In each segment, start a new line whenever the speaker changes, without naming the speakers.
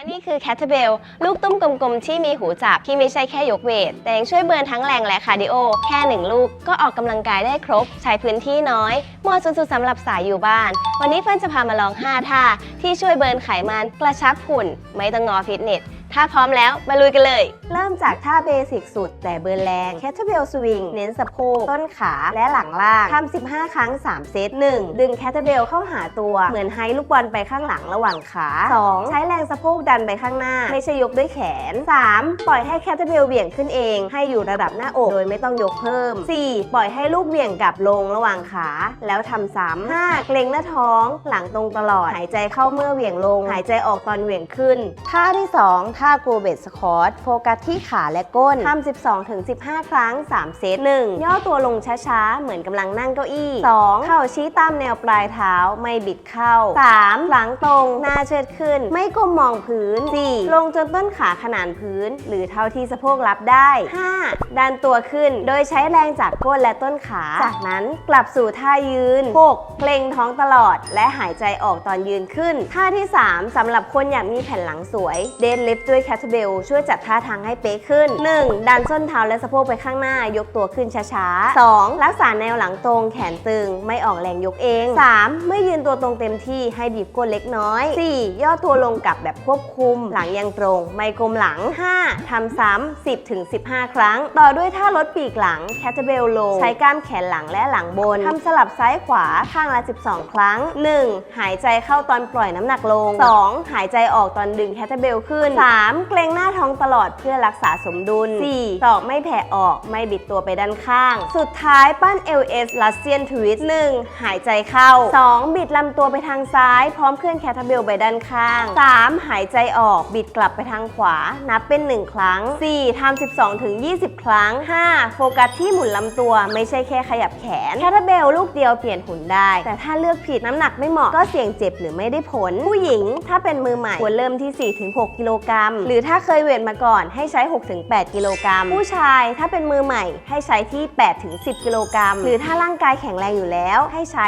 และนี่คือแคทเทเบลลูกตุ้มกลมๆ ที่มีหูจับที่ไม่ใช่แค่ยกเวท แต่ยังช่วยเบิร์นทั้งแรงและคาร์ดิโอ แค่หนึ่งลูกก็ออกกำลังกายได้ครบ ใช้พื้นที่น้อยเหมาะสุดๆสำหรับสายอยู่บ้าน วันนี้เฟิร์นจะพามาลอง 5 ท่า ที่ช่วยเบิร์นไขมันกระชับหุ่น ไม่ต้องงอฟิตเนสถ้าพร้อมแล้วมาลุยกันเลย เริ่มจากท่าเบสิกสุด แต่เบิร์แรงแคทเทเบลสวิงเน้นสะโพกต้นขาและหลังล่างทำ15 ครั้ง 3 เซต 1 ดึงแคทเทเบลเข้าหาตัวเหมือนไฮลูกบอลไปข้างหลังระหว่างขา 2 ใช้แรงสะโพกดันไปข้างหน้า ไม่ใช่ยกด้วยแขน 3 ปล่อยให้แคทเทเบลเบี่ยงขึ้นเอง ให้อยู่ระดับหน้าอก โดยไม่ต้องยกเพิ่ม 4 ปล่อยให้ลูกเบี่ยงกลับลงระหว่างขา แล้วทำซ้ำ 5 เกรงหน้าท้อง หลังตรงตลอด หายใจเข้าเมื่อเหวี่ยงลง หายใจออกตอนเหวี่ยงขึ้น ท่าที่ 2 ท่าโกเบสคอร์โฟกัสที่ขาและก้นทำ 12-15 ครั้ง 3 เซต 1 ย่อตัวลงช้าๆ เหมือนกำลังนั่งเก้าอี้ 2 เข่าชี้ตามแนวปลายเท้าไม่บิดเข้า 3 หลังตรง หน้าเชิดขึ้น ไม่ก้มมองพื้น 4 ลงจนต้นขาขนานพื้น หรือเท่าที่สะโพกรับได้ 5 ดันตัวขึ้นโดยใช้แรงจากก้นและต้นขา จากนั้นกลับสู่ท่ายืน 6 เกรงท้องตลอด และหายใจออกตอนยืนขึ้น ท่าที่ 3สำหรับคนอยากมีแผ่นหลังสวย เดนลิฟด้วยแคทเบลช่วยจัดท่าทางให้เป๊ะขึ้น 1. ดันส้นเท้าและสะโพกไปข้างหน้ายกตัวขึ้นช้าๆ 2. รักษาแนวหลังตรงแขนตึงไม่ออกแรงยกเอง 3. เมื่อยืนตัวตรงเต็มที่ให้บีบก้นเล็กน้อย 4. ย่อตัวลงกลับแบบควบคุม หลังยังตรง ไม่กลมหลัง 5. ทำซ้ำ10ถึง15 ครั้ง ต่อด้วยท่าลดปีกหลังแคทเบลโลใช้กล้ามแขนหลังและหลังบนทำสลับซ้ายขวาข้างละ 12 ครั้ง 1. หายใจเข้าตอนปล่อยน้ำหนักลง 2. หายใจออกตอนดึงแคทเบลขึ้น 3. เกรงหน้าท้องตลอดเพื่อรักษาสมดุล 4. ตอกไม่แผ่ออกไม่บิดตัวไปด้านข้าง สุดท้ายปั้น LS ลัสเซียนทวิส 1. หายใจเข้า 2. บิดลำตัวไปทางซ้าย พร้อมเคลื่อนแคทเบลไปด้านข้าง 3. หายใจออกบิดกลับไปทางขวา นับเป็น 1 ครั้ง 4. ทำ12ถึง20 ครั้ง 5. โฟกัสที่หมุนลำตัวไม่ใช่แค่ขยับแขนแคทเบลลูกเดียวเปลี่ยนหุ่นได้ แต่ถ้าเลือกผิดน้ำหนักไม่เหมาะก็เสี่ยงเจ็บหรือไม่ได้ผล ผู้หญิงถ้าเป็นมือใหม่ควรเริ่มที่ 4-6 กิโลกรัมหรือถ้าเคยเวทมาก่อนให้ใช้ 6-8 กิโลกรัม ผู้ชายถ้าเป็นมือใหม่ให้ใช้ที่ 8-10 กิโลกรัม หรือถ้าร่างกายแข็งแรงอยู่แล้ว ให้ใช้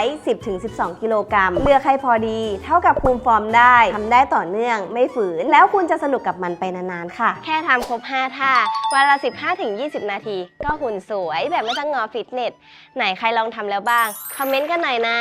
10-12 กิโลกรัม เลือกให้พอดี เท่ากับคุมฟอร์มได้ทำได้ต่อเนื่อง ไม่ฝืน แล้วคุณจะสนุกกับมันไปนานๆ ค่ะ แค่ทำครบ 5 ท่า วันละ 15-20 นาที ก็หุ่นสวยแบบไม่ต้องงอฟิตเนส ไหนใครลองทำแล้วบ้าง คอมเมนต์กันหน่อยนะ